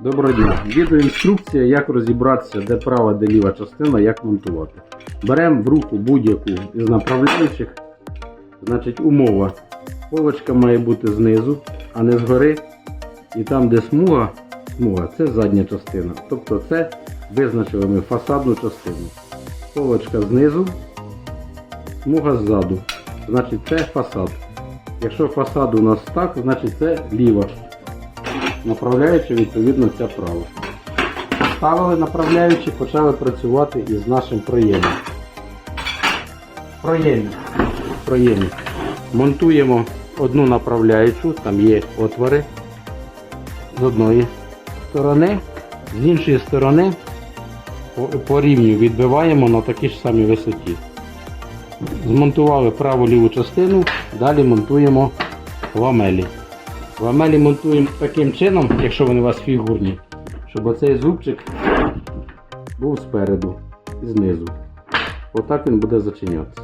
Доброго дня. Відеоінструкція, як розібратися, де права, де ліва частина, як монтувати. Беремо в руку будь-яку із направляючих. Значить, умова. Полочка має бути знизу, а не згори. І там, де смуга, смуга це задня частина. Тобто це визначили ми фасадну частину. Полочка знизу, смуга ззаду. Значить це фасад. Якщо фасад у нас так, значить це ліва. Направляючи, відповідно, ця права. Ставили направляючи, почали працювати із нашим проємом. Проємі. Проємі. Монтуємо одну направляючу, там є отвори з одної сторони, з іншої сторони по, по рівню відбиваємо на такій ж самій висоті. Змонтували праву ліву частину, далі монтуємо ламелі. Ламелі монтуємо таким чином, якщо вони у вас фігурні, щоб оцей зубчик був спереду і знизу. Отак він буде зачинятися.